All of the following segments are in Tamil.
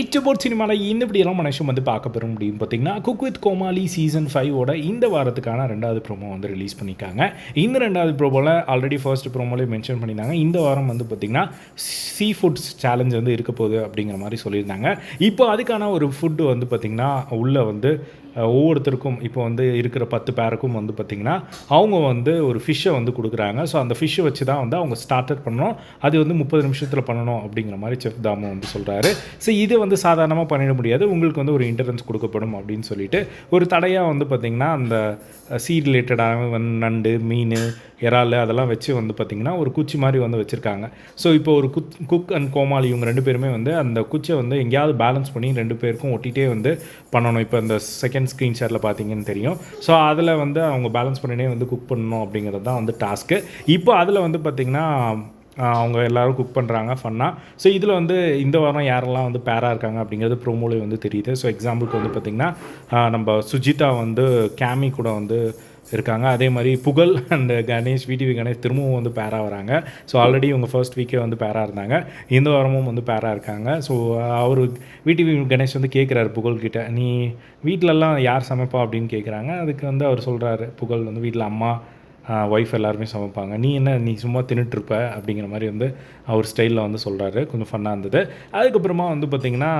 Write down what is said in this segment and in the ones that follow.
இச்சபோர்ட் சினிமாவில் இந்த இப்படியெல்லாம் மனுஷன் வந்து பார்க்க பெற முடியும் பார்த்தீங்கன்னா குக் வித் கோமாளி சீசன் ஃபைவோட இந்த வாரத்துக்கான ரெண்டாவது ப்ரோமோ வந்து ரிலீஸ் பண்ணியிருக்காங்க. இந்த ரெண்டாவது ப்ரோமோவில் ஆல்ரெடி ஃபர்ஸ்ட் ப்ரோமோலே மென்ஷன் பண்ணியிருந்தாங்க. இந்த வாரம் வந்து பார்த்திங்கன்னா சீ ஃபுட்ஸ் சேலஞ்ச் வந்து இருக்க போகுது அப்படிங்கிற மாதிரி சொல்லியிருந்தாங்க. இப்போ அதுக்கான ஒரு ஃபுட்டு வந்து பார்த்திங்கன்னா உள்ளே வந்து ஒவ்வொருத்தருக்கும் இப்போ வந்து இருக்கிற பத்து பேருக்கும் வந்து பார்த்திங்கன்னா அவங்க வந்து ஒரு ஃபிஷ்ஷை வந்து கொடுக்குறாங்க. ஸோ அந்த ஃபிஷ்ஷை வச்சு தான் வந்து அவங்க ஸ்டார்டர் பண்ணணும். அது வந்து முப்பது நிமிஷத்தில் பண்ணணும் அப்படிங்கிற மாதிரி செஃப் தாமு வந்து சொல்கிறாரு ஸோ இது வந்து சாதாரணமாக பண்ணிட முடியாது. உங்களுக்கு வந்து ஒரு இன்டர்ன்ஸ் கொடுக்கப்படும் அப்படின்னு சொல்லிட்டு ஒரு தடையாக வந்து பார்த்திங்கன்னா அந்த சீ ரிலேட்டடாக நண்டு மீன் இறால் அதெல்லாம் வச்சு வந்து பார்த்திங்கன்னா ஒரு குச்சி மாதிரி வந்து வச்சுருக்காங்க. ஸோ இப்போ ஒரு குக் குக் அண்ட் கோமாளி இவங்க ரெண்டு பேருமே வந்து அந்த குச்சை வந்து எங்கேயாவது பேலன்ஸ் பண்ணி ரெண்டு பேருக்கும் ஒட்டிகிட்டே வந்து பண்ணணும். இப்போ இந்த செகண்ட் ஸ்க்ரீன்ஷாட்டில் பார்த்தீங்கன்னு தெரியும். ஸோ அதில் வந்து அவங்க பேலன்ஸ் பண்ணினே வந்து குக் பண்ணணும் அப்படிங்கிறது தான் வந்து டாஸ்க்கு இப்போ அதில் வந்து பார்த்திங்கன்னா அவங்க எல்லாரும் குக் பண்ணுறாங்க ஃபன்னாக ஸோ இதில் வந்து இந்த வாரம் யாரெல்லாம் வந்து பேராக இருக்காங்க அப்படிங்கிறது ப்ரோமோலே வந்து தெரியுது. ஸோ எக்ஸாம்பிளுக்கு வந்து பார்த்திங்கன்னா நம்ம சுஜிதா வந்து கேமி கூட வந்து இருக்காங்க. அதே மாதிரி புகழ் அண்ட் கணேஷ் விடிவி கணேஷ் திரும்பவும் வந்து பேராக வராங்க. ஸோ ஆல்ரெடி இவங்க ஃபர்ஸ்ட் வீக்கே வந்து பேராக இருந்தாங்க. இந்த வாரமும் வந்து பேராக இருக்காங்க. ஸோ அவர் விடிவி கணேஷ் வந்து கேட்குறாரு புகழ்கிட்ட நீ வீட்டிலலாம் யார் சமைப்பா? அப்படின்னு கேட்குறாங்க அதுக்கு வந்து அவர் சொல்கிறாரு புகழ் வந்து வீட்டில் அம்மா ஒய்ஃப் எல்லாருமே சமைப்பாங்க. நீ என்ன நீ சும்மா தின்னுட்ருப்ப அப்படிங்கிற மாதிரி வந்து அவர் ஸ்டைலில் வந்து சொல்கிறாரு கொஞ்சம் ஃபன்னாக இருந்தது. அதுக்கப்புறமா வந்து பார்த்திங்கன்னா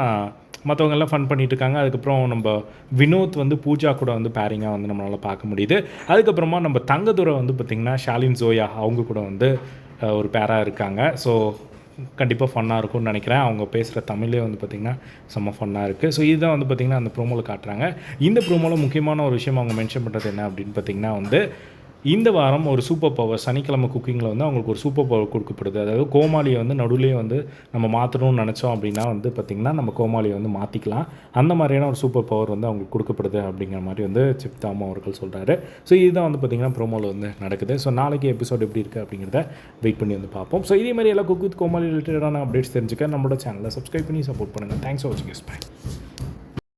மற்றவங்கெல்லாம் ஃபன் பண்ணிட்டு இருக்காங்க அதுக்கப்புறம் நம்ம வினோத் வந்து பூஜா கூட வந்து பேரிங்காக வந்து நம்மளால் பார்க்க முடியுது. அதுக்கப்புறமா நம்ம தங்கதுரை வந்து பார்த்திங்கன்னா ஷாலின் ஜோயா அவங்க கூட வந்து ஒரு பேராக இருக்காங்க. ஸோ கண்டிப்பாக ஃபன்னாக இருக்கும்னு நினைக்கிறேன். அவங்க பேசுகிற தமிழே வந்து பார்த்திங்கன்னா செம்ம ஃபன்னாக இருக்குது ஸோ இதுதான் வந்து பார்த்திங்கன்னா அந்த ப்ரோமோவில் காட்டுறாங்க. இந்த ப்ரோமோவில் முக்கியமான ஒரு விஷயம் அவங்க மென்ஷன் பண்ணுறது என்ன அப்படின்னு பார்த்திங்கன்னா வந்து இந்த வாரம் ஒரு சூப்பர் பவர் சனிக்கிழமை குக்கிங்கில் வந்து அவங்களுக்கு ஒரு சூப்பர் பவர் கொடுக்கப்படுது. அதாவது கோமாளியை வந்து நடுவுலேயே வந்து நம்ம மாற்றணும்னு நினச்சோம் அப்படின்னா வந்து பார்த்திங்கன்னா நம்ம கோமாளியை வந்து மாற்றிக்கலாம் அந்த மாதிரியான ஒரு சூப்பர் பவர் வந்து அவங்களுக்கு கொடுக்கப்படுது அப்படிங்கிற மாதிரி வந்து சிப்தாமா அவர்கள் சொல்கிறாரு ஸோ இதுதான் வந்து பார்த்திங்கன்னா ப்ரோமோவில் வந்து நடக்குது. ஸோ நாளைக்கு எபிசோட் எப்படி இருக்குது அப்படிங்கிறத வெயிட் பண்ணி வந்து பார்ப்போம். ஸோ இதே மாதிரி எல்லா குக் வித் கோமாளி ரிலேட்டடான அப்டேட்ஸ் தெரிஞ்சுக்க நம்மளோட சேனலை சப்ஸ்கிரைப் பண்ணி சப்போர்ட் பண்ணுங்கள் தேங்க்ஸ் ஃபார் வாட்சிங் பை